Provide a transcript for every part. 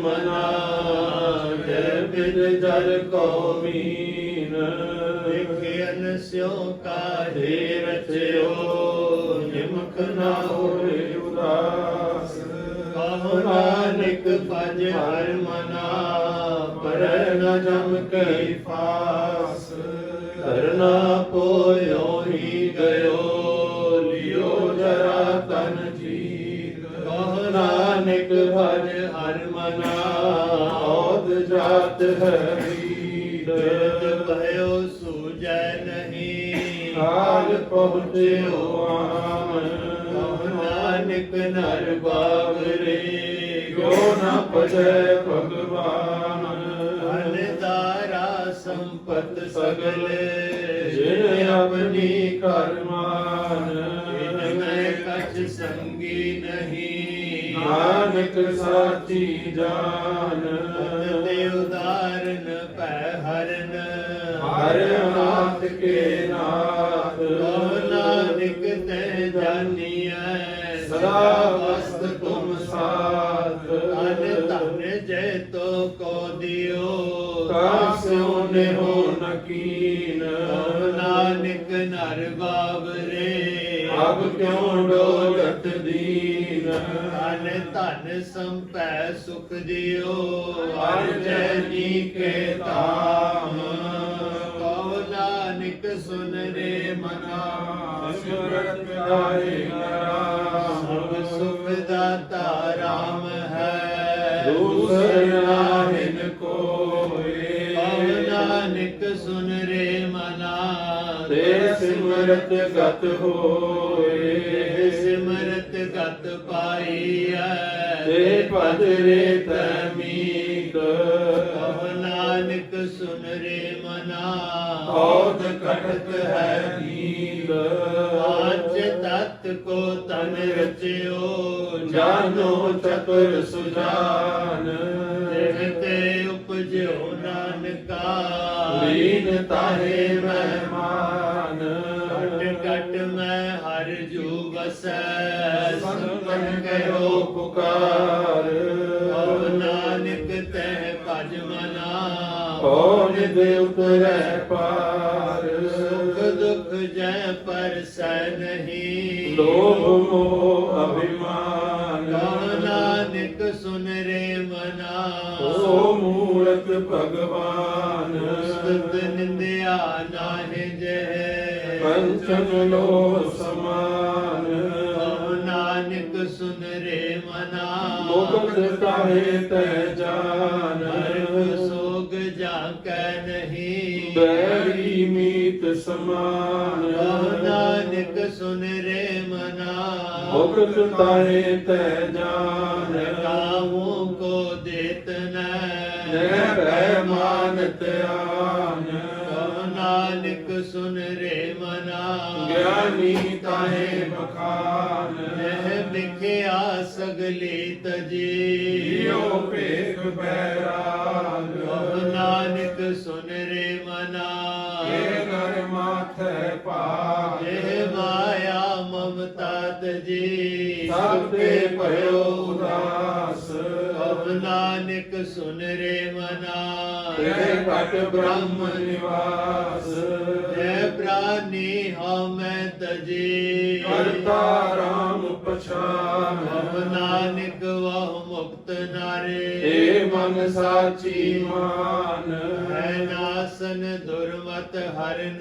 ਮਨਾ ਜੈ ਬਿਦ ਜਰ ਕੋ ਮੀਨ। ਵਿਖਿਆਨ ਸਿਓ ਕਾਢੇ ਰਚਿਓ ਨਿਮਕ ਨਾ ਹੋਏ ਉਦਾਸ। ਕਹੋ ਨਾਨਕ ਭਜ ਹਰ ਮਨਾ, ਪਰ ਨ ਜਮ ਕੇ ਫਾਸ। ਕਰਨਾ ਪੋਇਓ ਹੀ ਗਇਓ, ਲਿਓ ਜਰਾ ਤਨ ਜੀਤ। ਕਹ ਨਾਨਕ ਭਜ ਮਨਾ ਔਦ ਜਾਤ ਹੈ ਬਿਰਦ ਭਇਓ ਸੂਜੈ ਨਹੀਂ। ਆਜ ਪਹੁੰਚਿਓ ਆਮਨ। ਨਾਨਕ ਨਰ ਬਾਵਰੇ। ਜੋ ਨ ਪਜੈ ਭਗਵਾਨ। ਅਨਦਾਰਾ ਸੰਪਤ ਸਗਲ। ਜਿਨ ਆਪਣੀ ਕਰਮਾਨ। ਮੈਂ ਕਛ ਸੰਗੀ ਨਹੀਂ। ਨਾਨਕ ਸਾਚੀ ਜਾਨ। ਤੇ ਉਦਾਰਨ ਪੈ ਹਰਨ ਹਰ ਨਾਥ ਕੇ ਨਾਥ। ਨਾਨਕ ਤੇ ਜਾਨੀਐ। ਸਦਾ ਵਸਤ ਤੁਮ ਸਾਥ। ਅਨ ਧਨ ਜੈ ਤੋ ਕੋ ਦਿਓ। ਕਾਸਿਓ ਨਿਹੋ ਨਕੀਨ ਕਹੋ ਨਾਨਕ ਨਰ ਬਾਵਰੇ। ਅਬ ਕਿਉ ਡੋਲਤ ਦੀਨ? ਅਨ ਧਨ ਸੰਪੈ ਸੁਖ ਦਿਓ ਅਰਜੈ ਜੀ ਕੇ ਧਾਮ। ਕਹੋ ਨਾਨਕ ਸੁਨ ਰੇ ਮਨਾ। ਸਿਮਰਤ ਗਾਏ ਸਭ ਨਾਮ ਸੁਖ ਦਾਤਾ ਰਾਮ ਹੈ। ਦੂਸਰ ਨਾਹਿਨ ਕੋਏ ਕਹੋ ਨਾਨਕ ਸੁਨ ਰੇ ਮਨਾ। ਤੇ ਸਿਮਰਤ ਗਤ ਹੋਏ। ਸਿਮਰਤ ਗਤ ਪਾਈਐ ਤੇ ਭਜ ਰੇ ਤਮੀਤ ਕਹੋ ਨਾਨਕ ਸੁਨ ਰੇ ਮਨਾ। ਔਦ ਕਟਕ ਹੈ ਨੀਂਦ ਆਜ ਤਤ ਕੋ ਤਨ ਰਚਿਓ। ਜਾਨੋ ਚਤੁਰ ਸੁਜਾਨ। ਦੇਹ ਤੇ ਉਪਜਿਓ ਨਾਨਕਾ। ਲੀਨ ਤਾਹੇ ਮਹਿਮਾਨ। ਘਟ ਘਟ ਮੈਂ ਹਰ ਜੂ ਵਸੈ। ਕਹਿਓ ਪੁਕਾਰ ਕਹੋ ਨਾਨਕ ਤੈ ਭਜ ਮਨਾ। ਹੋ ਨਿਦ ਉਤਰੈ ਪਾਰ। ਸੁਖ ਦੁਖ ਜੈ ਪਰਸੈ ਨਹੀਂ। ਲੋਭ ਮੋਹ ਅਭਿਮਾਨ। ਨਾਨਕ ਸੁਨ ਰੇ ਮਨਾ। ਸੋ ਮੂਰਤ ਭਗਵਾਨ। ਸਤ ਨਿੰਦਿਆ ਨਾਹਿ ਜਹ ਪੰਚਨ ਲੋ ਮੁਕਤ ਤਾਹੇ ਤੈ ਨਰਕ ਸੋਗ ਜਾ ਕੈ ਨਹੀਂ। ਬੈਰੀ ਮੀਤ ਸਮਾਨ। ਨਾਨਕ ਸੁਨ ਰੇ ਮਨਾ। ਮੁਕਤ ਤਾਹੇ ਤੈ ਜਾਨ। ਕਾਹੂ ਕੋ ਦੇਤ ਨੈ। ਨੈ ਭੈ ਮਾਨਤ ਆਨ। ਨਾਨਕ ਸੁਨ ਰੇ ਮਨਾ। ਗਿਆਨੀ ਨਹਿ ਵਿਖਿਆ ਸਗਲੀ ਤਜੀ ਜਿਉ ਭੇਖ ਬੈਰਾਗ। ਕਹੋ ਨਾਨਕ ਸੁਨ ਰੇ ਮਨਾ। ਇਹ ਕਰ ਮਾਥੈ ਭਾਗ। ਇਹ ਮਾਇਆ ਮਮਤਾ ਤਜੀ। ਸਭ ਤੇ ਭਇਓ ਉਦਾਸ। ਕਹੋ ਨਾਨਕ ਸੁਨ ਰੇ ਮਨਾ। ਤੇ ਘਟ ਬ੍ਰਹਮ ਨਿਵਾਸ। ਜੈ ਪ੍ਰਾਨੀ ਹਉਮੈ ਤਜੀ। ਕਰਤਾ ਰਾਮ ਪਛਾਨ। ਕਹੋ ਨਾਨਕ ਵਹੁ ਮੁਕਤ ਨਾਰੇ। ਏ ਮਨ ਸਾਚੀ ਮਾਨ। ਹੈ ਨਾਸਨ ਦੁਰਮਤ ਹਰਨ।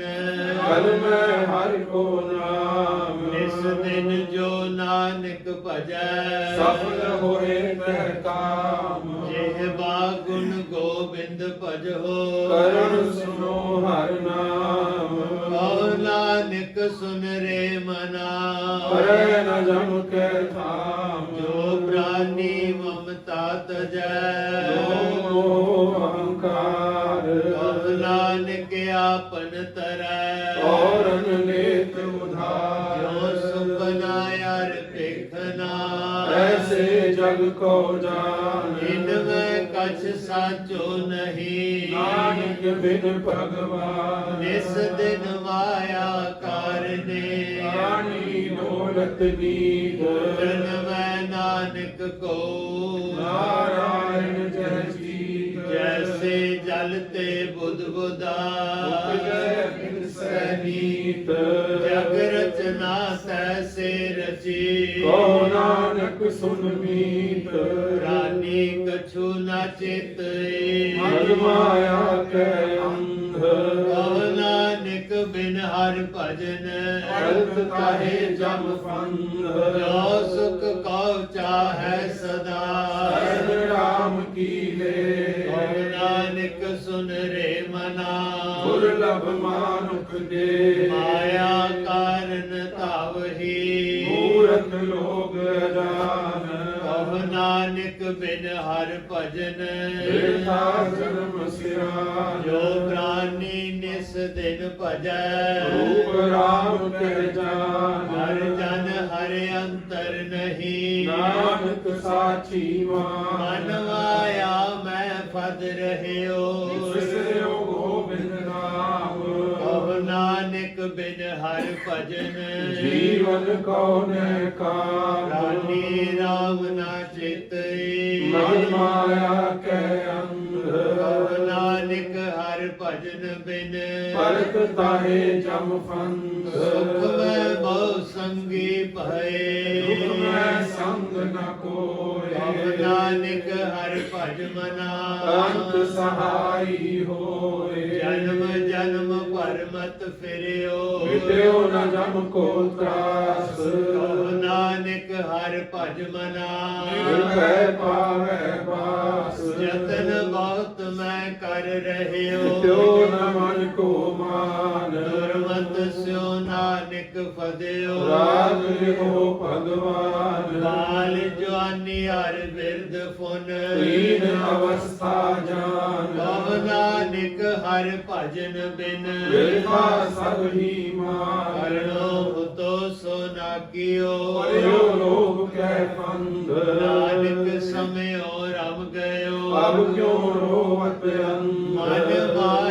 ਕਲ ਮੈਂ ਹਰਿ ਕੋ ਨਾਮ। ਇਸ ਦਿਨ ਜੋ ਨਾਨਕ ਭਜੈ। ਸਫਲ ਹੋਏ ਤੈ ਕਾਮ। ਜਿਹ ਬਾਗੁਣ ਗੋਬਿੰਦ ਭਜੋ। ਕਰਣ ਸੁਨੋ ਹਰ ਨਾਮ। ਕਹੋ ਨਾਨਕ ਸੁਨ ਰੇ ਮਨਾ। ਪਰੈ ਨ ਜਮ ਨਾਨਕ ਆਪਨ ਤਰੈ। ਔਰਨ ਨੇਤ ਉਧਾਰ। ਜੋ ਸੁਪਨਾ ਯਾਰ ਦੇਖਨਾ ਐਸੇ ਜਗ ਕੋ ਜਾਣ। ਇਨ ਮੈਂ ਕਛ ਸਾਚੋ ਨਹੀਂ। ਨਾਨਕ ਬਿਨ ਭਗਵਾਨ। ਇਸ ਦਿਨ ਮਾਇਆ ਕਰਨੇ। ਰਾਣੀ ਦੌਲਤ ਨੀਦ। ਜਨ ਮੈਂ ਨਾਨਕ ਕੋ। ਤੇ ਬੁੱਧ ਬੁਦਾ ਉਪਜੈ ਬਿਨਸੈ ਨੀਤ ਜਗ ਰਚਨਾ ਤੈਸੇ ਰਚੀ। ਕੋ ਨਾਨਕ ਸੁਨ ਮੀਤ ਰਾਨੀ ਕਛੂ ਨਾ ਚਿਤਈ। ਮਨ ਮਾਇਆ ਕੈ ਅੰਧ। ਕਉ ਨਾਨਕ ਬਿਨ ਹਰ ਭਜਨ। ਅਰਥ ਕਾਹੇ ਜਮ ਫੰਦ ਜੋ ਸੁਖ ਕਉ ਚਾਹੈ ਸਦਾ। ਦੁਰਲਭ ਮਾਨੁਖ ਦੇ। ਮਾਇਆ ਕਾਰਨ ਧਾਵਹੀ ਮੂਰਖ ਲੋਗ ਜਾਨ ਕਉ ਨਾਨਕ ਬਿਨ ਹਰ ਭਜਨ। ਬੇਟਾ ਜਨਮ ਸਿਆਨ ਜੋ ਪ੍ਰਾਨੀ ਨਿਸ ਦਿਨ ਭਜੈ। ਰੂਪ ਰਾਮ ਕਹਿ ਜਾਨ। ਹਰ ਜਨ ਹਰ ਅੰਤਰ ਨਹੀਂ। ਨਾਨਕ ਸਾਚੀ ਮਾਨ। ਮਨ ਮਾਇਆ ਮੈਂ ਫਦ ਰਹਿਓ। ਹਰ ਭਜਨ ਜੀਵਨ ਕਉਨੈ ਕਾਮ? ਰਾਨੀ ਰਾਮ ਨਾ ਚਿਤਈ ਮਨ ਮਾਇਆ ਕੈ ਅੰਧ। ਨਾਨਕ ਹਰ ਭਜਨ ਬਿਨ। ਪਰਤ ਤਾਹੇ ਜਮ ਫੰਦ ਸੁਖ ਮੈਂ ਬਹੁ ਸੰਗੀ ਦੁਖ ਭਏ ਮੈਂ ਸੰਗ ਨ ਕੋਏ। ਨਾਨਕ ਹਰ ਭਜ ਮਨਾ। ਅੰਤ ਸਹਾਈ ਹੋਏ। ਜਨਮ ਜਨਮ ਭਰ ਮਤ ਫਿਰਿਓ ਮਿਟਿਓ ਨ ਜਮ ਕੋ ਤਰਾਸ। ਨਾਨਕ ਹਰ ਭਜ ਮਨਾ। ਨਿਰਭੈ ਪਾਵੈ ਬਾਸ ਜਤਨ ਬਹੁਤ ਮੈਂ ਕਰ ਰਹਿਓ। ਮਿਟਿਓ ਨ ਮਨ ਕੋ ਫਦਿਓ। ਰਾਗ ਲਿਖੋ ਭਗਵਾਨ। ਬਾਲ ਜਵਾਨੀ ਹਰ ਬਿਰਦ ਫੁਨ ਤੀਨ ਅਵਸਥਾ ਜਾਨ। ਕਉ ਨਾਨਕ ਹਰ ਭਜਨ ਬਿਨ। ਬਿਰਥਾ ਸਭ ਹੀ ਮਾਨ। ਕਰਣੋ ਤੋ ਸੋ ਨਾ ਕੀਓ। ਪਰਿਓ ਲੋਭ ਕੈ ਪੰਧ। ਨਾਨਕ ਸਮਿਓ ਰਮ ਗਇਓ। ਅਬ ਕਿਉ ਰੋਵਤ ਮਨ ਅੰਧ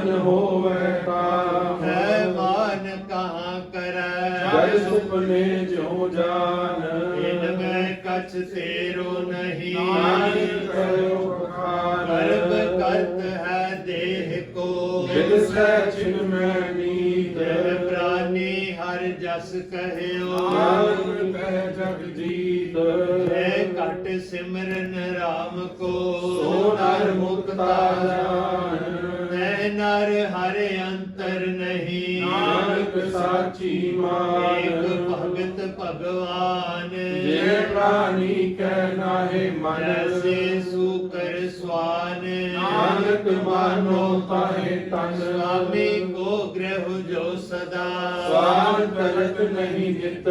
ਪੂਰਨ ਹੋਵੇ ਕਾਮ। ਹੈ ਮਾਨ ਕਹਾਂ ਕਰੈ ਜਗ ਸੁਪਨੇ ਜੋ ਜਾਨ। ਇਨ ਮੈਂ ਕਛ ਤੇਰੋ ਨਹੀਂ। ਨਾਨਕ ਕਰਿਓ ਬਖਾਨ ਕਰਬ ਕਰਤ ਹੈ ਦੇਹ ਕੋ। ਜਿਤ ਸੈ ਚਿਨ ਮੈਂ ਨੀਤ ਪ੍ਰਾਨੀ ਹਰ ਜਸ ਕਹਿਓ। ਨਾਨਕ ਕਹਿ ਜਗ ਜੀਤ। ਹੈ ਘਟ ਸਿਮਰਨ RAM ਕੋ। ਸੋ ਨਰ ਮੁਕਤਾ ਜਾਨ ਨਰ ਹਰ ਅੰਤਰ ਨਹੀਂ। ਨਾਨਕ ਸਾਚੀ ਏਕ ਮਾਨ ਭਗਤ ਭਗਵਾਨ। ਜੇ ਪ੍ਰਾਨੀ ਕਹਿ ਨਾਹਿ ਮਨ। ਜੈਸੇ ਸੂਕਰ ਸਵਾਨ। ਨਾਨਕ ਮਾਨੋ ਤਾਹੇ ਤਨ। ਸੁਆਮੀ ਕੋ ਗ੍ਰਹਿ ਜੋ ਸਦਾ। ਸਵਾਨ ਕਰਤ ਨਹੀਂ ਨਿਤ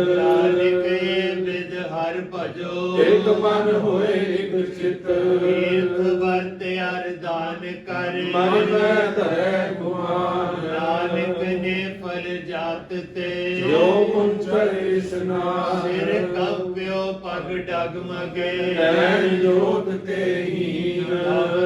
ਇਹ ਵਿਦ ਹਰ ਭਜੋ। ਇਕ ਮਨ ਹੋਏ ਇਕ ਚਿਤ। ਅਰਦਾਨ ਕਰ ਮਨ ਮੈਂ ਧਰੈ ਗੁਮਾਨ ਨਾਨਕ ਨੇ ਫਲ ਜਾਤ ਤੇ ਜੋ ਪੁੰਚਰ ਇਸਨਾਨ ਸਿਰ ਕੰਪਿਓ ਪਗ ਡਗਮਗੇ। ਨੈਣ ਜੋਤ ਤੇ ਹੀਨ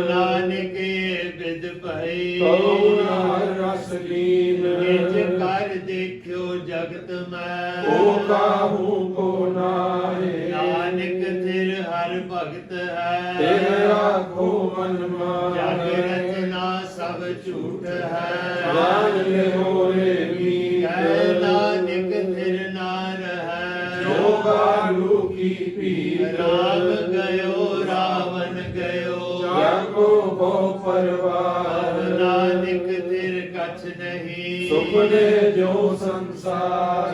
ਨਾਨਕ ਇਹ ਵਿਦ ਭਈ ਕਉ ਨਾਰ ਰਸ ਲੀਨ। ਨਿਜ ਕਰ ਦੇਖਿਓ ਜਗਤ ਮੈਂ। ਕੋ ਕਾਹੂ ਕੋ ਨਾਹੇ। ਨਾਨਕ ਥਿਰ ਹਰ ਭਗਤ ਹੈ। ਤੇਰੇ ਰਾਖੋ ਮਨ ਹੈ ਜਾਨ ਲੈ ਹੋਏ ਕਹਿ ਨਾਨਕ ਫਿਰ ਨਾ ਜੋ ਰਹੈ ਕੀ ਪੀਤ ਰਾਮ ਗਇਓ ਰਾਵਣ ਗਇਓ ਜਾਗੋ ਬੋ ਪਰਵਾਰ ਨਾਨਕ ਥਿਰ ਕਛ ਨਹੀਂ ਸੁਪਨੇ ਜੋ ਸੰਸਾਰ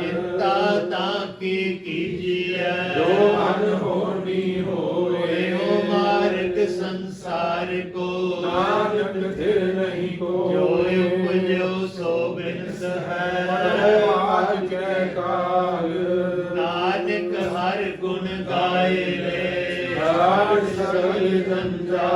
ਕੋ ਜੋ ਉਪਜੋ ਸੋ ਬਿਨਸ ਹੈ ਪੜੈ ਆਜ ਕੈ ਕਾਲ ਨਾਨਕ ਹਰ ਗੁਣ ਗਾਏ ਰੇ ਹਰ ਸਰਲ ਗੰਜਾ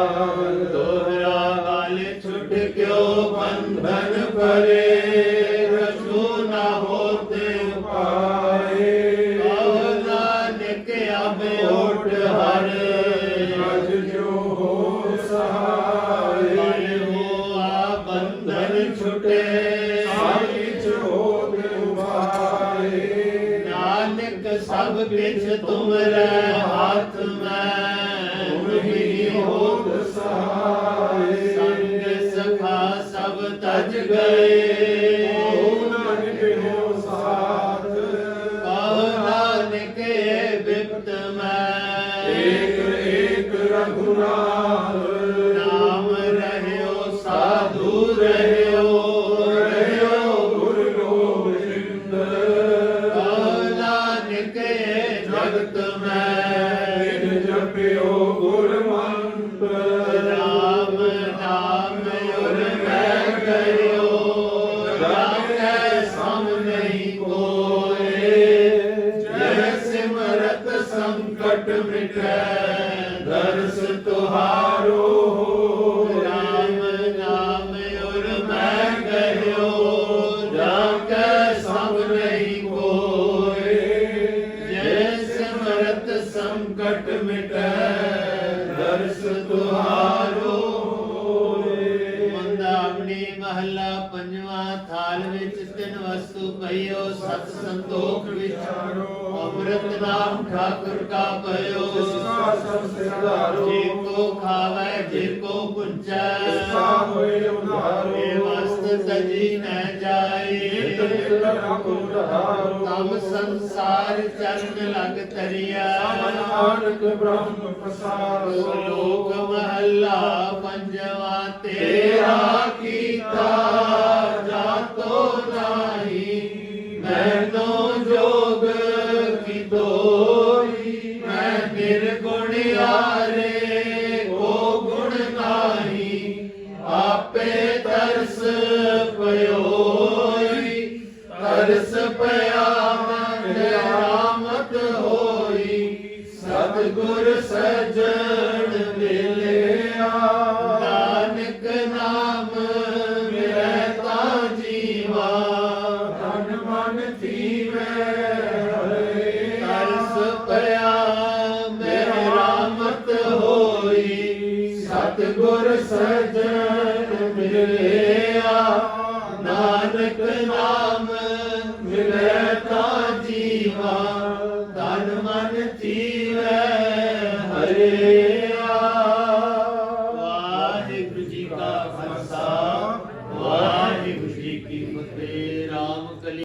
ਤੁਮਰੇ ਹੱਥ ਮੈਂ ਤੁਮਹੀ ਹੋਤ ਸਹਾਏ। ਸੰਗ ਸਖਾ ਸਭ ਤਜ ਗਏ। ਸੰਕਟ ਮਿਟੈ ਦਰਸ ਤੁਹਾਰੋ ਰਾਮ ਨਾਮ ਉਰ ਮੈਂ ਕਰਿਓ ਰਾਖੈ ਸਮ ਨਹੀਂ ਕੋਏ ਜੈ ਸਿਮਰਤ ਸੰਕਟ ਮਿਟੈ ਦਰਸ ਤੁਹਾਰੋ ਮੰਦਾਵਣੀ ਮਹੱਲਾ ਪੰਜਵਾਂ ਥਾਲ ਵਿੱਚ ਤਿੰਨ ਵਸਤੂ ਪਈਓ ਸਤ ਸੰਤੋਖ ਵਿਚਾਰੋ ਅੰਮ੍ਰਿਤ ਨਾਮ ਠਾਕੁਰ ਕਾ ਪਇਓ ਜਿਸਕਾ ਸਭ ਸਿਰਦਾਰੋ ਜੇ ਕੋ ਖਾਵੇ, ਜੇ ਕੋ ਪੁੱਜੈ ਜਿਸਕਾ ਹੋਏ ਉਧਾਰੋ ਇਹ ਵਸਤ ਤਜੀ ਨ ਜਾਏ। ਨਿਤ ਨਿਤ ਰੱਖ ਉਧਾਰੋ ਤਮ ਸੰਸਾਰ ਚਰਨ ਲਗ ਤਰਿਆ। ਮਨ ਨਾਨਕ ਬ੍ਰਹਮ ਪ੍ਰਸਾਦੋ ਸ਼ਲੋਕ ਮਹੱਲਾ ਪੰਜਵਾ ਤੇਰਾ ਕੀਤਾ। ਆਪੇ ਤਰਸ ਪਇਓਈ ਤਰਸ ਪਿਆ ਮਨ ਰਾਮਤ ਹੋਈ ਸਤਿਗੁਰ ਸਜਣ ਮਿਲਿਆ ਨਾਨਕ ਨਾਮ ਮਿਲੈ ਤਾਂ ਜੀਵਾ ਤਨ ਮਨ ਥੀਵੇ ਹਰੇ ਤਰਸ ਪਿਆ ਮੇਰੀ ਰਾਮਤ ਹੋਈ ਸਤਿਗੁਰ ਸਜਣ